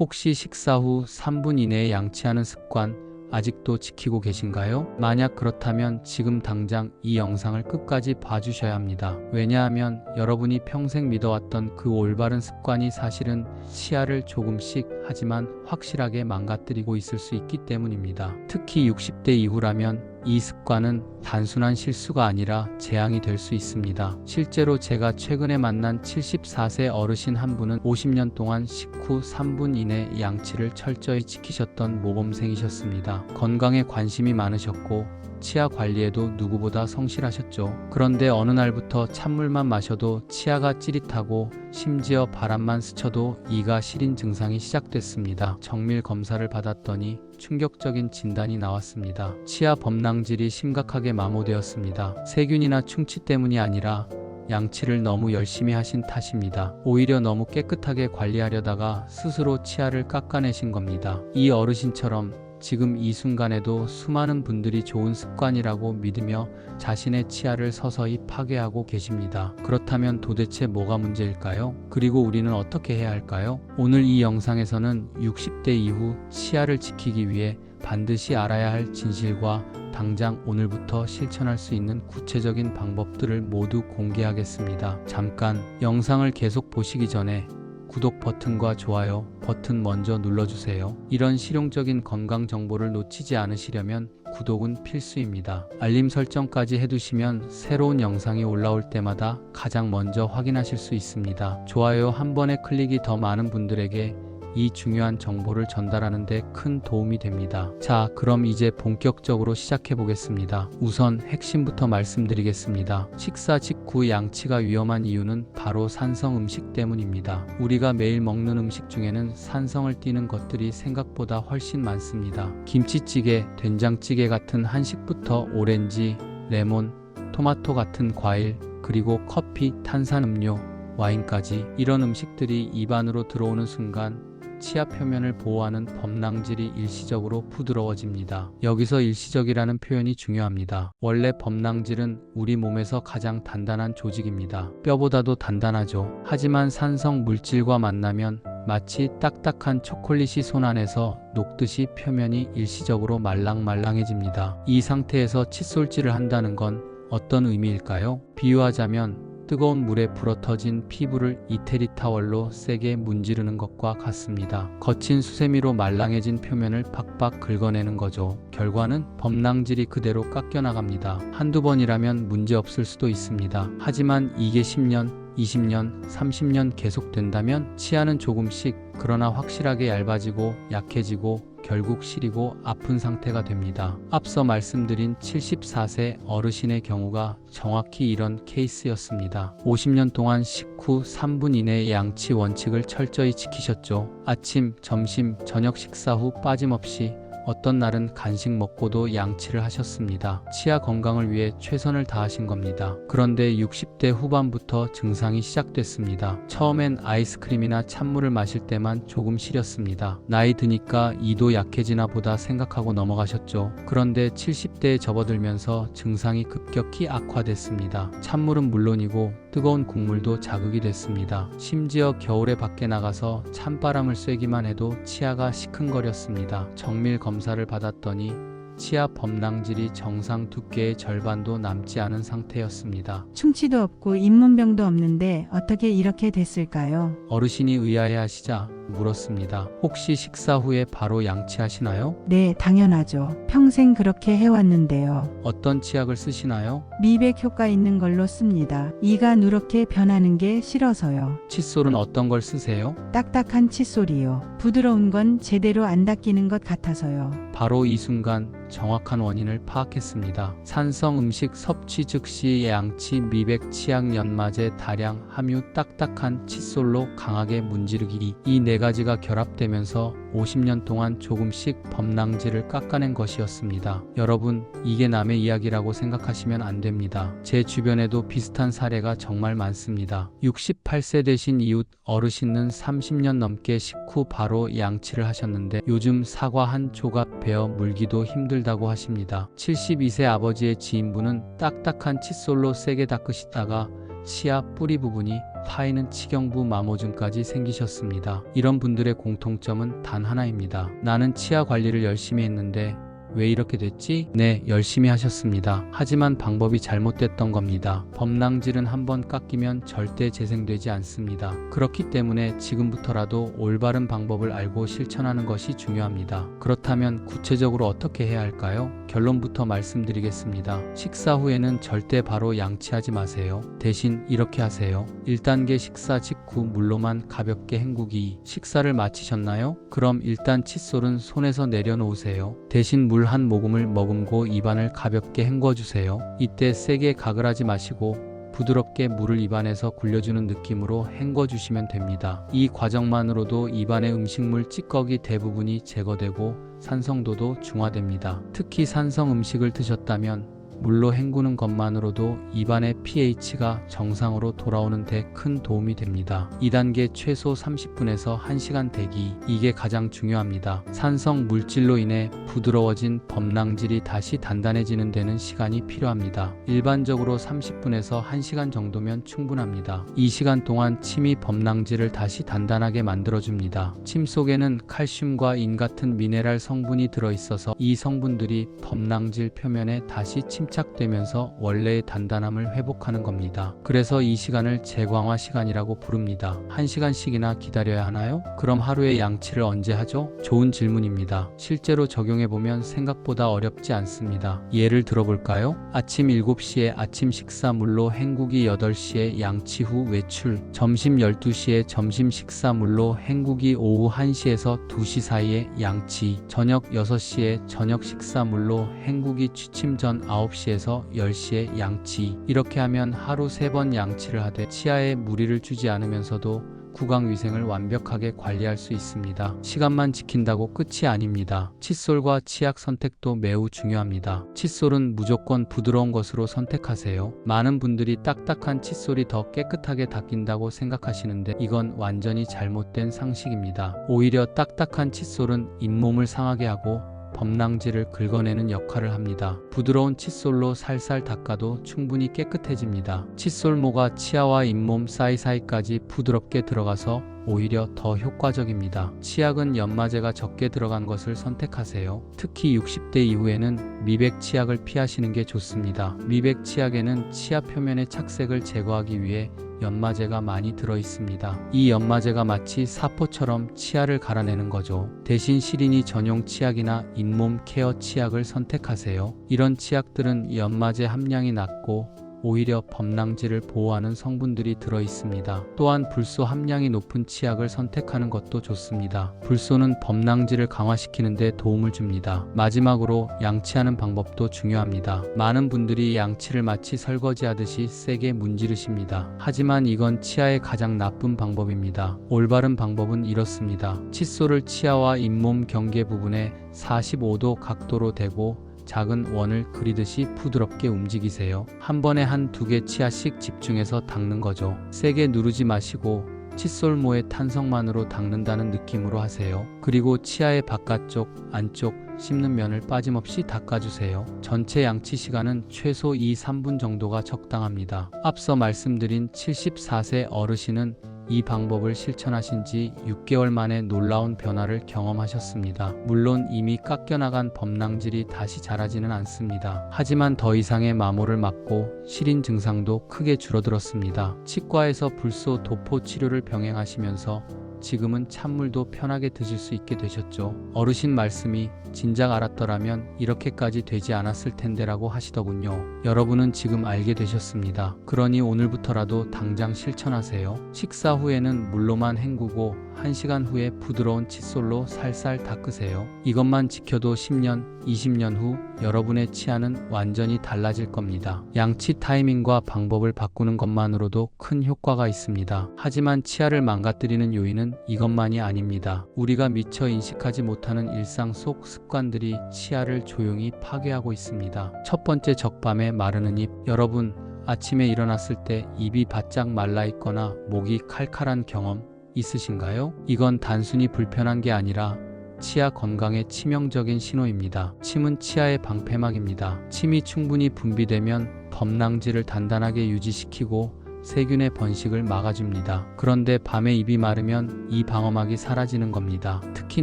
혹시 식사 후 3분 이내에 양치하는 습관 아직도 지키고 계신가요? 만약 그렇다면 지금 당장 이 영상을 끝까지 봐주셔야 합니다. 왜냐하면 여러분이 평생 믿어왔던 그 올바른 습관이 사실은 치아를 조금씩 하지만 확실하게 망가뜨리고 있을 수 있기 때문입니다. 특히 60대 이후라면 이 습관은 단순한 실수가 아니라 재앙이 될 수 있습니다. 실제로 제가 최근에 만난 74세 어르신 한 분은 50년 동안 식후 3분 이내 양치를 철저히 지키셨던 모범생이셨습니다. 건강에 관심이 많으셨고 치아 관리에도 누구보다 성실하셨죠. 그런데 어느 날부터 찬물만 마셔도 치아가 찌릿하고 심지어 바람만 스쳐도 이가 시린 증상이 시작됐습니다. 정밀 검사를 받았더니 충격적인 진단이 나왔습니다. 치아 범랑질이 심각하게 마모되었습니다. 세균이나 충치 때문이 아니라 양치를 너무 열심히 하신 탓입니다. 오히려 너무 깨끗하게 관리하려다가 스스로 치아를 깎아내신 겁니다. 이 어르신처럼 지금 이 순간에도 수많은 분들이 좋은 습관이라고 믿으며 자신의 치아를 서서히 파괴하고 계십니다. 그렇다면 도대체 뭐가 문제일까요? 그리고 우리는 어떻게 해야 할까요? 오늘 이 영상에서는 60대 이후 치아를 지키기 위해 반드시 알아야 할 진실과 당장 오늘부터 실천할 수 있는 구체적인 방법들을 모두 공개하겠습니다. 잠깐 영상을 계속 보시기 전에 구독 버튼과 좋아요 버튼 먼저 눌러주세요. 이런 실용적인 건강 정보를 놓치지 않으시려면 구독은 필수입니다. 알림 설정까지 해두시면 새로운 영상이 올라올 때마다 가장 먼저 확인하실 수 있습니다. 좋아요 한 번의 클릭이 더 많은 분들에게 이 중요한 정보를 전달하는 데 큰 도움이 됩니다. 자, 그럼 이제 본격적으로 시작해 보겠습니다. 우선 핵심부터 말씀드리겠습니다. 식사 직후 양치가 위험한 이유는 바로 산성 음식 때문입니다. 우리가 매일 먹는 음식 중에는 산성을 띠는 것들이 생각보다 훨씬 많습니다. 김치찌개, 된장찌개 같은 한식부터 오렌지, 레몬, 토마토 같은 과일, 그리고 커피, 탄산음료, 와인까지 이런 음식들이 입안으로 들어오는 순간 치아 표면을 보호하는 범랑질이 일시적으로 부드러워집니다. 여기서 일시적이라는 표현이 중요합니다. 원래 범랑질은 우리 몸에서 가장 단단한 조직입니다. 뼈보다도 단단하죠. 하지만 산성 물질과 만나면 마치 딱딱한 초콜릿이 손 안에서 녹듯이 표면이 일시적으로 말랑말랑해집니다. 이 상태에서 칫솔질을 한다는 건 어떤 의미일까요? 비유하자면 뜨거운 물에 불어터진 피부를 이태리 타월로 세게 문지르는 것과 같습니다. 거친 수세미로 말랑해진 표면을 팍팍 긁어내는 거죠. 결과는 범랑질이 그대로 깎여나갑니다. 한두 번이라면 문제 없을 수도 있습니다. 하지만 이게 10년, 20년, 30년 계속된다면 치아는 조금씩 그러나 확실하게 얇아지고 약해지고 결국 시리고 아픈 상태가 됩니다. 앞서 말씀드린 74세 어르신의 경우가 정확히 이런 케이스였습니다. 50년 동안 식후 3분 이내의 양치 원칙을 철저히 지키셨죠. 아침, 점심, 저녁 식사 후 빠짐없이 어떤 날은 간식 먹고도 양치를 하셨습니다. 치아 건강을 위해 최선을 다하신 겁니다. 그런데 60대 후반부터 증상이 시작됐습니다. 처음엔 아이스크림이나 찬물을 마실 때만 조금 시렸습니다. 나이 드니까 이도 약해지나 보다 생각하고 넘어가셨죠. 그런데 70대에 접어들면서 증상이 급격히 악화됐습니다. 찬물은 물론이고 뜨거운 국물도 자극이 됐습니다. 심지어 겨울에 밖에 나가서 찬바람을 쐬기만 해도 치아가 시큰거렸습니다. 정밀 검사를 받았더니 치아 범랑질이 정상 두께의 절반도 남지 않은 상태였습니다. 충치도 없고 잇몸병도 없는데 어떻게 이렇게 됐을까요? 어르신이 의아해하시자 물었습니다. 혹시 식사 후에 바로 양치하시나요? 네, 당연하죠. 평생 그렇게 해왔는데요. 어떤 치약을 쓰시나요? 미백 효과 있는 걸로 씁니다. 이가 누렇게 변하는 게 싫어서요. 칫솔은 어떤 걸 쓰세요? 딱딱한 칫솔이요. 부드러운 건 제대로 안 닦이는 것 같아서요. 바로 이 순간 정확한 원인을 파악했습니다. 산성 음식 섭취 즉시 양치, 미백, 치약, 연마제, 다량, 함유, 딱딱한 칫솔로 강하게 문지르기 이 네 가지가 결합되면서 50년 동안 조금씩 범랑질을 깎아낸 것이었습니다. 여러분, 이게 남의 이야기라고 생각하시면 안 됩니다. 제 주변에도 비슷한 사례가 정말 많습니다. 68세 되신 이웃 어르신은 30년 넘게 식후 바로 양치를 하셨는데 요즘 사과 한 조각 베어 물기도 힘들다고 하십니다. 72세 아버지의 지인분은 딱딱한 칫솔로 세게 닦으시다가 치아 뿌리 부분이 파이는 치경부 마모증까지 생기셨습니다. 이런 분들의 공통점은 단 하나입니다. 나는 치아 관리를 열심히 했는데 왜 이렇게 됐지? 네, 열심히 하셨습니다. 하지만 방법이 잘못됐던 겁니다. 범랑질은 한번 깎이면 절대 재생되지 않습니다. 그렇기 때문에 지금부터라도 올바른 방법을 알고 실천하는 것이 중요합니다. 그렇다면 구체적으로 어떻게 해야 할까요? 결론부터 말씀드리겠습니다. 식사 후에는 절대 바로 양치하지 마세요. 대신 이렇게 하세요. 1단계 식사 직후 물로만 가볍게 헹구기. 식사를 마치셨나요? 그럼 일단 칫솔은 손에서 내려놓으세요. 대신 물한 모금을 머금고 입안을 가볍게 헹궈주세요. 이때 세게 가글 하지 마시고 부드럽게 물을 입안에서 굴려주는 느낌으로 헹궈주시면 됩니다. 이 과정만으로도 입안의 음식물 찌꺼기 대부분이 제거되고 산성도도 중화됩니다. 특히 산성 음식을 드셨다면 물로 헹구는 것만으로도 입안의 pH가 정상으로 돌아오는 데 큰 도움이 됩니다. 2단계 최소 30분에서 1시간 대기. 이게 가장 중요합니다. 산성 물질로 인해 부드러워진 범랑질이 다시 단단해지는 데는 시간이 필요합니다. 일반적으로 30분에서 1시간 정도면 충분합니다. 이 시간 동안 침이 범랑질을 다시 단단하게 만들어줍니다. 침 속에는 칼슘과 인 같은 미네랄 성분이 들어있어서 이 성분들이 범랑질 표면에 다시 침 착되면서 원래의 단단함을 회복하는 겁니다. 그래서 이 시간을 재광화 시간이라고 부릅니다. 1시간씩이나 기다려야 하나요? 그럼 하루에 양치를 언제 하죠? 좋은 질문입니다. 실제로 적용해보면 생각보다 어렵지 않습니다. 예를 들어볼까요? 아침 7시에 아침 식사 물로 헹구기 8시에 양치 후 외출, 점심 12시에 점심 식사 물로 헹구기 오후 1시에서 2시 사이에 양치, 저녁 6시에 저녁 식사 물로 헹구기 취침 전 9시 에서 10시에 양치. 이렇게 하면 하루 3번 양치를 하되 치아에 무리를 주지 않으면서도 구강 위생을 완벽하게 관리할 수 있습니다. 시간만 지킨다고 끝이 아닙니다. 칫솔과 치약 선택도 매우 중요합니다. 칫솔은 무조건 부드러운 것으로 선택하세요. 많은 분들이 딱딱한 칫솔이 더 깨끗하게 닦인다고 생각하시는데 이건 완전히 잘못된 상식입니다. 오히려 딱딱한 칫솔은 잇몸을 상하게 하고 범랑질을 긁어내는 역할을 합니다. 부드러운 칫솔로 살살 닦아도 충분히 깨끗해집니다. 칫솔모가 치아와 잇몸 사이사이까지 부드럽게 들어가서 오히려 더 효과적입니다. 치약은 연마제가 적게 들어간 것을 선택하세요. 특히 60대 이후에는 미백 치약을 피하시는 게 좋습니다. 미백 치약에는 치아 표면의 착색을 제거하기 위해 연마제가 많이 들어 있습니다. 이 연마제가 마치 사포처럼 치아를 갈아내는 거죠. 대신 시린이 전용 치약이나 잇몸 케어 치약을 선택하세요. 이런 치약들은 연마제 함량이 낮고 오히려 범랑질을 보호하는 성분들이 들어 있습니다. 또한 불소 함량이 높은 치약을 선택하는 것도 좋습니다. 불소는 범랑질을 강화시키는 데 도움을 줍니다. 마지막으로 양치하는 방법도 중요합니다. 많은 분들이 양치를 마치 설거지하듯이 세게 문지르십니다. 하지만 이건 치아의 가장 나쁜 방법입니다. 올바른 방법은 이렇습니다. 칫솔을 치아와 잇몸 경계 부분에 45도 각도로 대고 작은 원을 그리듯이 부드럽게 움직이세요. 한 번에 한 두 개 치아씩 집중해서 닦는 거죠. 세게 누르지 마시고 칫솔모의 탄성만으로 닦는다는 느낌으로 하세요. 그리고 치아의 바깥쪽, 안쪽, 씹는 면을 빠짐없이 닦아주세요. 전체 양치 시간은 최소 2, 3분 정도가 적당합니다. 앞서 말씀드린 74세 어르신은 이 방법을 실천하신 지 6개월 만에 놀라운 변화를 경험하셨습니다. 물론 이미 깎여나간 범랑질이 다시 자라지는 않습니다. 하지만 더 이상의 마모를 막고 시린 증상도 크게 줄어들었습니다. 치과에서 불소 도포 치료를 병행하시면서 지금은 찬물도 편하게 드실 수 있게 되셨죠. 어르신 말씀이 진작 알았더라면 이렇게까지 되지 않았을 텐데라고 하시더군요. 여러분은 지금 알게 되셨습니다. 그러니 오늘부터라도 당장 실천하세요. 식사 후에는 물로만 헹구고 1시간 후에 부드러운 칫솔로 살살 닦으세요. 이것만 지켜도 10년, 20년 후 여러분의 치아는 완전히 달라질 겁니다. 양치 타이밍과 방법을 바꾸는 것만으로도 큰 효과가 있습니다. 하지만 치아를 망가뜨리는 요인은 이것만이 아닙니다. 우리가 미처 인식하지 못하는 일상 속 습관들이 치아를 조용히 파괴하고 있습니다. 첫 번째 적밤에 마르는 입. 여러분, 아침에 일어났을 때 입이 바짝 말라 있거나 목이 칼칼한 경험 있으신가요? 이건 단순히 불편한 게 아니라 치아 건강에 치명적인 신호입니다. 침은 치아의 방패막입니다. 침이 충분히 분비되면 범랑질을 단단하게 유지시키고 세균의 번식을 막아줍니다. 그런데 밤에 입이 마르면 이 방어막이 사라지는 겁니다. 특히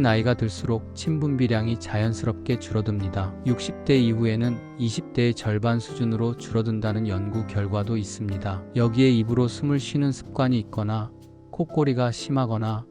나이가 들수록 침 분비량이 자연스럽게 줄어듭니다. 60대 이후에는 20대의 절반 수준으로 줄어든다는 연구 결과도 있습니다. 여기에 입으로 숨을 쉬는 습관이 있거나 콧꼬리가 심하거나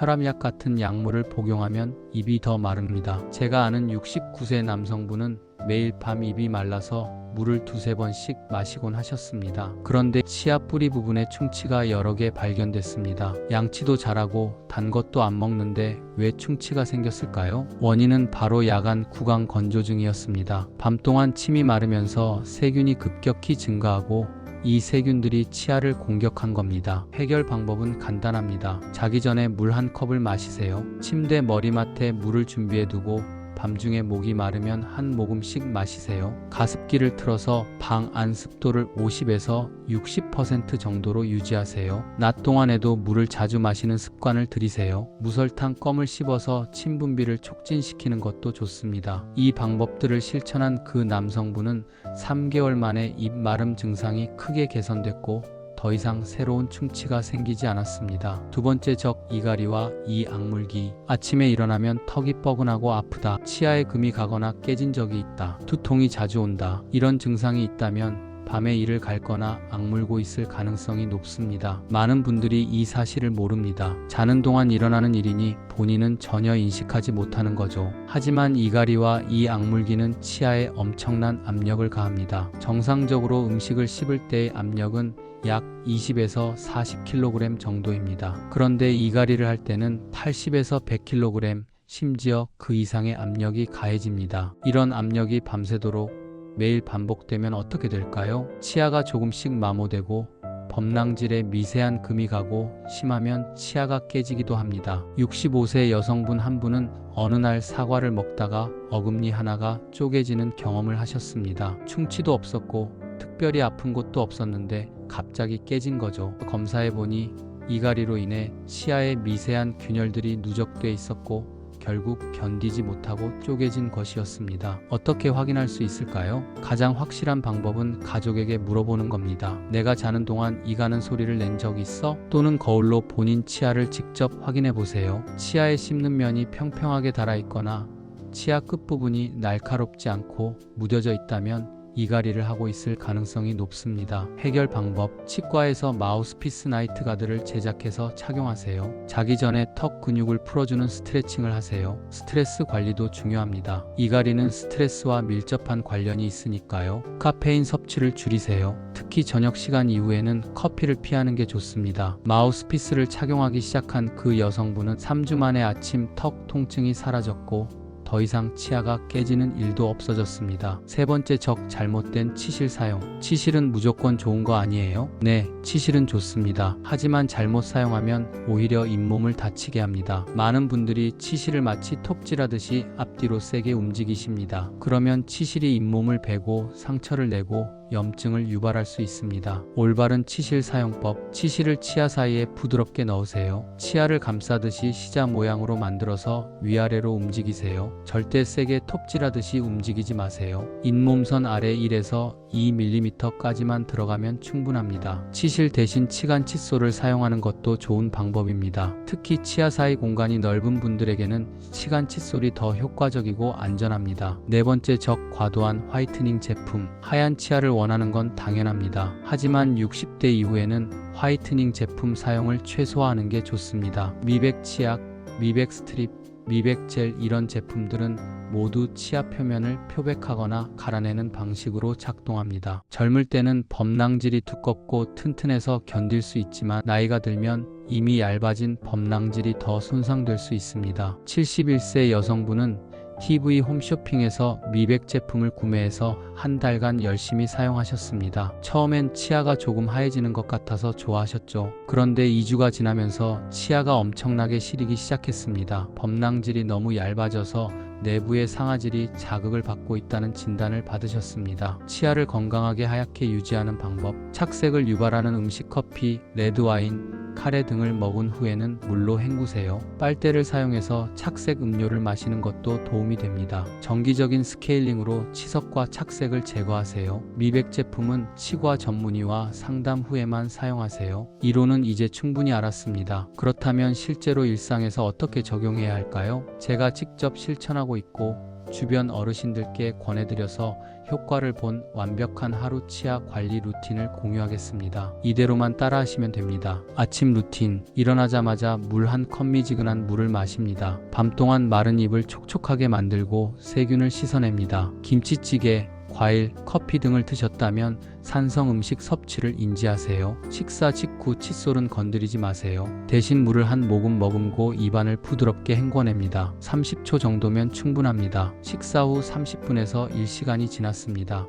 혈압약 같은 약물을 복용하면 입이 더 마릅니다. 제가 아는 69세 남성분은 매일 밤 입이 말라서 물을 두세 번씩 마시곤 하셨습니다. 그런데 치아 뿌리 부분에 충치가 여러 개 발견됐습니다. 양치도 잘하고 단 것도 안 먹는데 왜 충치가 생겼을까요? 원인은 바로 야간 구강 건조증이었습니다. 밤 동안 침이 마르면서 세균이 급격히 증가하고 이 세균들이 치아를 공격한 겁니다. 해결 방법은 간단합니다. 자기 전에 물 한 컵을 마시세요. 침대 머리맡에 물을 준비해 두고 밤중에 목이 마르면 한 모금씩 마시세요. 가습기를 틀어서 방 안 습도를 50에서 60% 정도로 유지하세요. 낮 동안에도 물을 자주 마시는 습관을 들이세요. 무설탕 껌을 씹어서 침 분비를 촉진시키는 것도 좋습니다. 이 방법들을 실천한 그 남성분은 3개월 만에 입 마름 증상이 크게 개선됐고 더 이상 새로운 충치가 생기지 않았습니다. 두 번째 적 이가리와 이 악물기. 아침에 일어나면 턱이 뻐근하고 아프다. 치아에 금이 가거나 깨진 적이 있다. 두통이 자주 온다. 이런 증상이 있다면 밤에 일을 갈거나 악물고 있을 가능성이 높습니다. 많은 분들이 이 사실을 모릅니다. 자는 동안 일어나는 일이니 본인은 전혀 인식하지 못하는 거죠. 하지만 이가리와 이 악물기는 치아에 엄청난 압력을 가합니다. 정상적으로 음식을 씹을 때의 압력은 약 20에서 40kg 정도입니다. 그런데 이가리를 할 때는 80에서 100kg, 심지어 그 이상의 압력이 가해집니다. 이런 압력이 밤새도록 매일 반복되면 어떻게 될까요? 치아가 조금씩 마모되고 범랑질에 미세한 금이 가고 심하면 치아가 깨지기도 합니다. 65세 여성분 한 분은 어느 날 사과를 먹다가 어금니 하나가 쪼개지는 경험을 하셨습니다. 충치도 없었고 특별히 아픈 곳도 없었는데 갑자기 깨진 거죠. 검사해 보니 이가리로 인해 치아에 미세한 균열들이 누적돼 있었고 결국 견디지 못하고 쪼개진 것이었습니다. 어떻게 확인할 수 있을까요? 가장 확실한 방법은 가족에게 물어보는 겁니다. 내가 자는 동안 이 가는 소리를 낸 적 있어? 또는 거울로 본인 치아를 직접 확인해 보세요. 치아에 씹는 면이 평평하게 달아 있거나 치아 끝부분이 날카롭지 않고 무뎌져 있다면 이가리를 하고 있을 가능성이 높습니다. 해결 방법 치과에서 마우스피스 나이트 가드를 제작해서 착용하세요. 자기 전에 턱 근육을 풀어주는 스트레칭을 하세요. 스트레스 관리도 중요합니다. 이가리는 스트레스와 밀접한 관련이 있으니까요. 카페인 섭취를 줄이세요. 특히 저녁 시간 이후에는 커피를 피하는 게 좋습니다. 마우스피스를 착용하기 시작한 그 여성분은 3주 만에 아침 턱 통증이 사라졌고 더 이상 치아가 깨지는 일도 없어졌습니다. 세 번째 적 잘못된 치실 사용. 치실은 무조건 좋은 거 아니에요? 네, 치실은 좋습니다. 하지만 잘못 사용하면 오히려 잇몸을 다치게 합니다. 많은 분들이 치실을 마치 톱질하듯이 앞뒤로 세게 움직이십니다. 그러면 치실이 잇몸을 베고 상처를 내고 염증을 유발할 수 있습니다. 올바른 치실 사용법. 치실을 치아 사이에 부드럽게 넣으세요. 치아를 감싸듯이 시자 모양으로 만들어서 위아래로 움직이세요. 절대 세게 톱질하듯이 움직이지 마세요. 잇몸선 아래 1에서 2mm까지만 들어가면 충분합니다. 치실 대신 치간 칫솔을 사용하는 것도 좋은 방법입니다. 특히 치아 사이 공간이 넓은 분들에게는 치간 칫솔이 더 효과적이고 안전합니다. 네 번째 적 과도한 화이트닝 제품. 하얀 치아를 원하는 건 당연합니다. 하지만 60대 이후에는 화이트닝 제품 사용을 최소화하는 게 좋습니다. 미백 치약, 미백 스트립, 미백 젤 이런 제품들은 모두 치아 표면을 표백하거나 갈아내는 방식으로 작동합니다. 젊을 때는 범랑질이 두껍고 튼튼해서 견딜 수 있지만 나이가 들면 이미 얇아진 범랑질이 더 손상될 수 있습니다. 71세 여성분은 TV 홈쇼핑에서 미백 제품을 구매해서 한 달간 열심히 사용하셨습니다. 처음엔 치아가 조금 하얘지는 것 같아서 좋아하셨죠. 그런데 2주가 지나면서 치아가 엄청나게 시리기 시작했습니다. 범랑질이 너무 얇아져서 내부의 상아질이 자극을 받고 있다는 진단을 받으셨습니다. 치아를 건강하게 하얗게 유지하는 방법, 착색을 유발하는 음식, 커피, 레드와인, 카레 등을 먹은 후에는 물로 헹구세요. 빨대를 사용해서 착색 음료를 마시는 것도 도움이 됩니다. 정기적인 스케일링으로 치석과 착색을 제거하세요. 미백 제품은 치과 전문의와 상담 후에만 사용하세요. 이론은 이제 충분히 알았습니다. 그렇다면 실제로 일상에서 어떻게 적용해야 할까요? 제가 직접 실천하고 있고 주변 어르신들께 권해드려서 효과를 본 완벽한 하루 치아 관리 루틴을 공유하겠습니다. 이대로만 따라하시면 됩니다. 아침 루틴. 일어나자마자 물 한 컵 미지근한 물을 마십니다. 밤 동안 마른 입을 촉촉하게 만들고 세균을 씻어냅니다. 김치찌개, 과일, 커피 등을 드셨다면 산성 음식 섭취를 인지하세요. 식사 직후 칫솔은 건드리지 마세요. 대신 물을 한 모금 머금고 입안을 부드럽게 헹궈냅니다. 30초 정도면 충분합니다. 식사 후 30분에서 1시간이 지났습니다.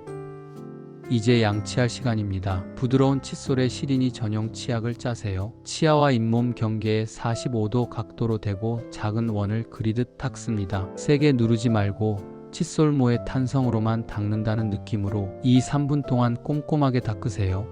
이제 양치할 시간입니다. 부드러운 칫솔에 시린이 전용 치약을 짜세요. 치아와 잇몸 경계에 45도 각도로 대고 작은 원을 그리듯 닦습니다. 세게 누르지 말고 칫솔모의 탄성으로만 닦는다는 느낌으로 2, 3분 동안 꼼꼼하게 닦으세요.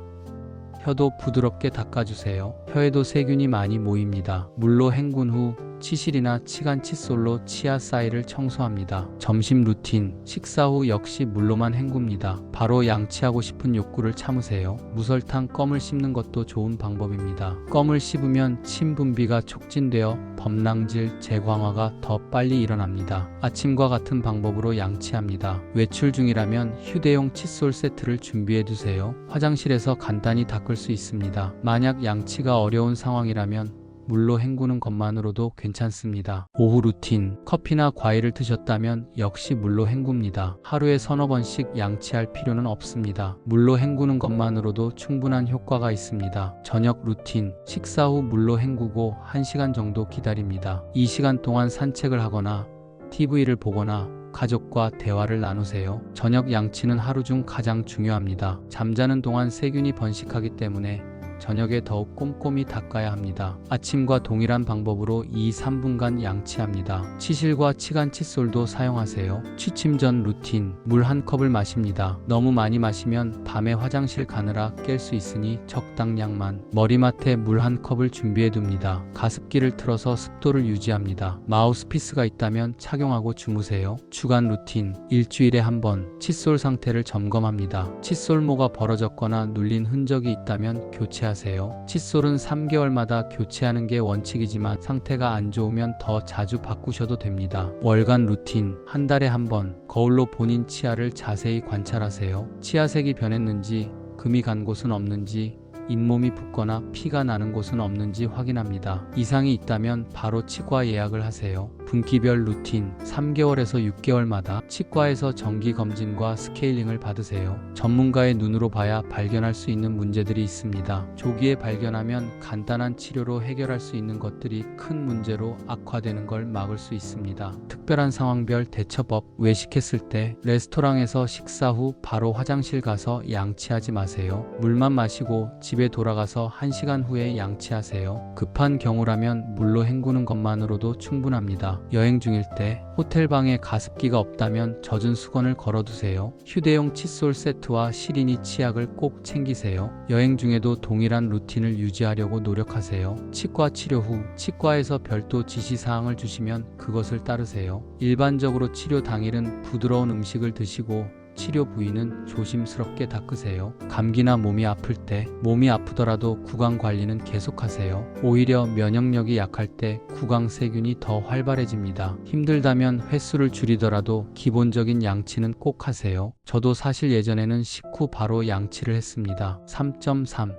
혀도 부드럽게 닦아주세요. 혀에도 세균이 많이 모입니다. 물로 헹군 후 치실이나 치간 칫솔로 치아 사이를 청소합니다. 점심 루틴, 식사 후 역시 물로만 헹굽니다. 바로 양치하고 싶은 욕구를 참으세요. 무설탕 껌을 씹는 것도 좋은 방법입니다. 껌을 씹으면 침 분비가 촉진되어 범랑질, 재광화가 더 빨리 일어납니다. 아침과 같은 방법으로 양치합니다. 외출 중이라면 휴대용 칫솔 세트를 준비해 두세요. 화장실에서 간단히 닦을 수 있습니다. 만약 양치가 어려운 상황이라면 물로 헹구는 것만으로도 괜찮습니다. 오후 루틴. 커피나 과일을 드셨다면 역시 물로 헹굽니다. 하루에 서너 번씩 양치할 필요는 없습니다. 물로 헹구는 것만으로도 충분한 효과가 있습니다. 저녁 루틴. 식사 후 물로 헹구고 1시간 정도 기다립니다. 이 시간 동안 산책을 하거나 TV를 보거나 가족과 대화를 나누세요. 저녁 양치는 하루 중 가장 중요합니다. 잠자는 동안 세균이 번식하기 때문에 저녁에 더욱 꼼꼼히 닦아야 합니다. 아침과 동일한 방법으로 2, 3분간 양치합니다. 치실과 치간 칫솔도 사용하세요. 취침 전 루틴. 물 한 컵을 마십니다. 너무 많이 마시면 밤에 화장실 가느라 깰 수 있으니 적당량만. 머리맡에 물 한 컵을 준비해 둡니다. 가습기를 틀어서 습도를 유지합니다. 마우스피스가 있다면 착용하고 주무세요. 주간 루틴. 일주일에 한 번 칫솔 상태를 점검합니다. 칫솔모가 벌어졌거나 눌린 흔적이 있다면 교체 하세요. 칫솔은 3개월마다 교체하는 게 원칙이지만 상태가 안 좋으면 더 자주 바꾸셔도 됩니다. 월간 루틴. 한 달에 한 번 거울로 본인 치아를 자세히 관찰하세요. 치아색이 변했는지 금이 간 곳은 없는지 잇몸이 붓거나 피가 나는 곳은 없는지 확인합니다. 이상이 있다면 바로 치과 예약을 하세요. 분기별 루틴 3개월에서 6개월마다 치과에서 정기 검진과 스케일링을 받으세요. 전문가의 눈으로 봐야 발견할 수 있는 문제들이 있습니다. 조기에 발견하면 간단한 치료로 해결할 수 있는 것들이 큰 문제로 악화되는 걸 막을 수 있습니다. 특별한 상황별 대처법 외식했을 때 레스토랑에서 식사 후 바로 화장실 가서 양치하지 마세요. 물만 마시고 집에 돌아가서 1시간 후에 양치하세요. 급한 경우라면 물로 헹구는 것만으로도 충분합니다. 여행 중일 때 호텔 방에 가습기가 없다면 젖은 수건을 걸어두세요. 휴대용 칫솔 세트와 시린이 치약을 꼭 챙기세요. 여행 중에도 동일한 루틴을 유지하려고 노력하세요. 치과 치료 후 치과에서 별도 지시 사항을 주시면 그것을 따르세요. 일반적으로 치료 당일은 부드러운 음식을 드시고 치료 부위는 조심스럽게 닦으세요. 감기나 몸이 아플 때, 몸이 아프더라도 구강 관리는 계속하세요. 오히려 면역력이 약할 때 구강 세균이 더 활발해집니다. 힘들다면 횟수를 줄이더라도 기본적인 양치는 꼭 하세요. 저도 사실 예전에는 식후 바로 양치를 했습니다. 3.3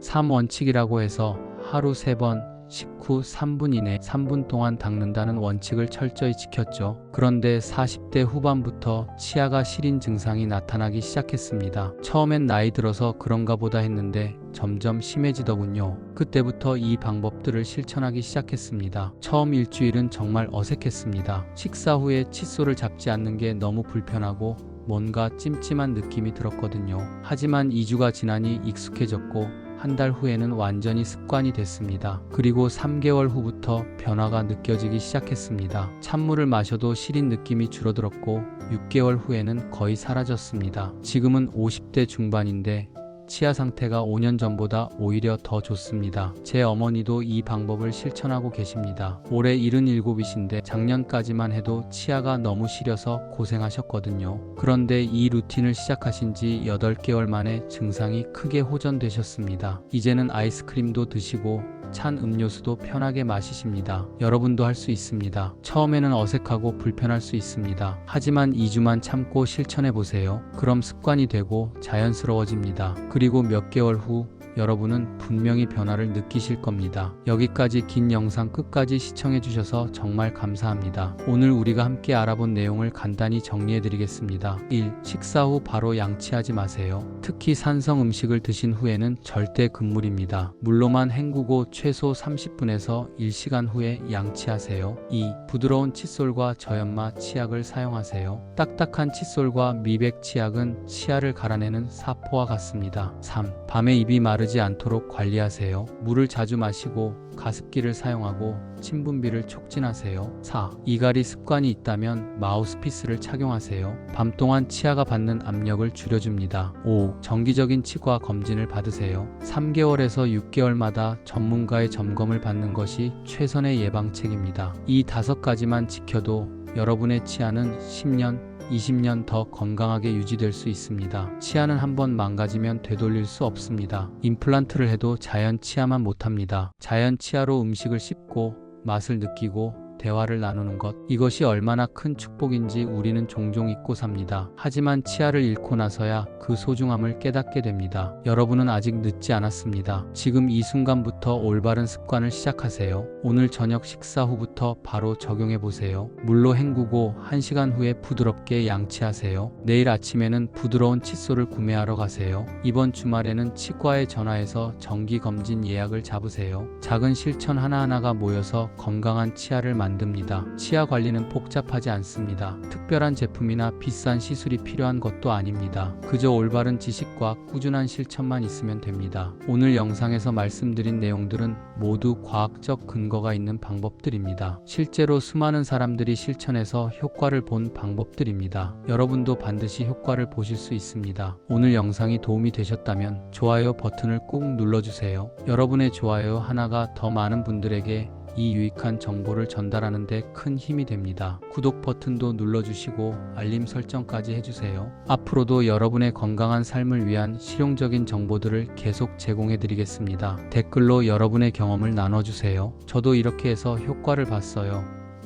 3원칙이라고 해서 하루 3번 식후 3분 이내 3분 동안 닦는다는 원칙을 철저히 지켰죠. 그런데 40대 후반부터 치아가 시린 증상이 나타나기 시작했습니다. 처음엔 나이 들어서 그런가 보다 했는데 점점 심해지더군요. 그때부터 이 방법들을 실천하기 시작했습니다. 처음 일주일은 정말 어색했습니다. 식사 후에 칫솔을 잡지 않는 게 너무 불편하고 뭔가 찜찜한 느낌이 들었거든요. 하지만 2주가 지나니 익숙해졌고 한 달 후에는 완전히 습관이 됐습니다. 그리고 3개월 후부터 변화가 느껴지기 시작했습니다. 찬물을 마셔도 시린 느낌이 줄어들었고 6개월 후에는 거의 사라졌습니다. 지금은 50대 중반인데 치아 상태가 5년 전보다 오히려 더 좋습니다. 제 어머니도 이 방법을 실천하고 계십니다. 올해 77이신데 작년까지만 해도 치아가 너무 시려서 고생하셨거든요. 그런데 이 루틴을 시작하신 지 8개월 만에 증상이 크게 호전되셨습니다. 이제는 아이스크림도 드시고 찬 음료수도 편하게 마시십니다. 여러분도 할 수 있습니다. 처음에는 어색하고 불편할 수 있습니다. 하지만 2주만 참고 실천해 보세요. 그럼 습관이 되고 자연스러워집니다. 그리고 몇 개월 후 여러분은 분명히 변화를 느끼실 겁니다. 여기까지 긴 영상 끝까지 시청해 주셔서 정말 감사합니다. 오늘 우리가 함께 알아본 내용을 간단히 정리해 드리겠습니다. 1. 식사 후 바로 양치하지 마세요. 특히 산성 음식을 드신 후에는 절대 금물입니다. 물로만 헹구고 최소 30분에서 1시간 후에 양치하세요. 2. 부드러운 칫솔과 저연마 치약을 사용하세요. 딱딱한 칫솔과 미백 치약은 치아를 갈아내는 사포와 같습니다. 3. 밤에 입이 마 르지 않도록 관리하세요. 물을 자주 마시고 가습기를 사용하고 침분비를 촉진하세요. 4. 이갈이 습관이 있다면 마우스피스를 착용하세요. 밤 동안 치아가 받는 압력을 줄여줍니다. 5. 정기적인 치과 검진을 받으세요. 3개월에서 6개월마다 전문가의 점검을 받는 것이 최선의 예방책입니다. 이 다섯 가지만 지켜도 여러분의 치아는 10년, 20년 더 건강하게 유지될 수 있습니다. 치아는 한번 망가지면 되돌릴 수 없습니다. 임플란트를 해도 자연 치아만 못합니다. 자연 치아로 음식을 씹고 맛을 느끼고 대화를 나누는 것. 이것이 얼마나 큰 축복인지 우리는 종종 잊고 삽니다. 하지만 치아를 잃고 나서야 그 소중함을 깨닫게 됩니다. 여러분은 아직 늦지 않았습니다. 지금 이 순간부터 올바른 습관을 시작하세요. 오늘 저녁 식사 후부터 바로 적용해 보세요. 물로 헹구고 1시간 후에 부드럽게 양치하세요. 내일 아침에는 부드러운 칫솔을 구매하러 가세요. 이번 주말에는 치과에 전화해서 정기 검진 예약을 잡으세요. 작은 실천 하나하나가 모여서 건강한 치아를 만듭니다. 치아 관리는 복잡하지 않습니다. 특별한 제품이나 비싼 시술이 필요한 것도 아닙니다. 그저 올바른 지식과 꾸준한 실천만 있으면 됩니다. 오늘 영상에서 말씀드린 내용들은 모두 과학적 근거가 있는 방법들입니다. 실제로 수많은 사람들이 실천해서 효과를 본 방법들입니다. 여러분도 반드시 효과를 보실 수 있습니다. 오늘 영상이 도움이 되셨다면 좋아요 버튼을 꾹 눌러주세요. 여러분의 좋아요 하나가 더 많은 분들에게 이 유익한 정보를 전달하는 데 큰 힘이 됩니다. 구독 버튼도 눌러주시고 알림 설정까지 해주세요. 앞으로도 여러분의 건강한 삶을 위한 실용적인 정보들을 계속 제공해 드리겠습니다. 댓글로 여러분의 경험을 나눠주세요. 저도 이렇게 해서 효과를 봤어요.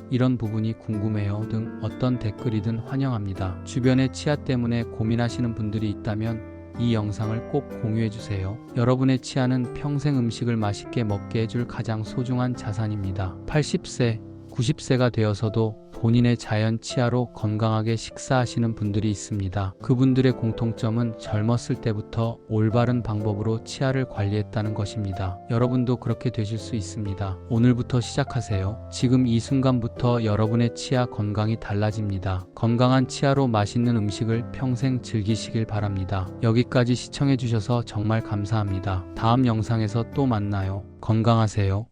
이런 부분이 궁금해요 등 어떤 댓글이든 환영합니다. 주변에 치아 때문에 고민하시는 분들이 있다면 이 영상을 꼭 공유해 주세요. 여러분의 치아는 평생 음식을 맛있게 먹게 해줄 가장 소중한 자산입니다. 80세, 90세가 되어서도 본인의 자연 치아로 건강하게 식사하시는 분들이 있습니다. 그분들의 공통점은 젊었을 때부터 올바른 방법으로 치아를 관리했다는 것입니다. 여러분도 그렇게 되실 수 있습니다. 오늘부터 시작하세요. 지금 이 순간부터 여러분의 치아 건강이 달라집니다. 건강한 치아로 맛있는 음식을 평생 즐기시길 바랍니다. 여기까지 시청해 주셔서 정말 감사합니다. 다음 영상에서 또 만나요. 건강하세요.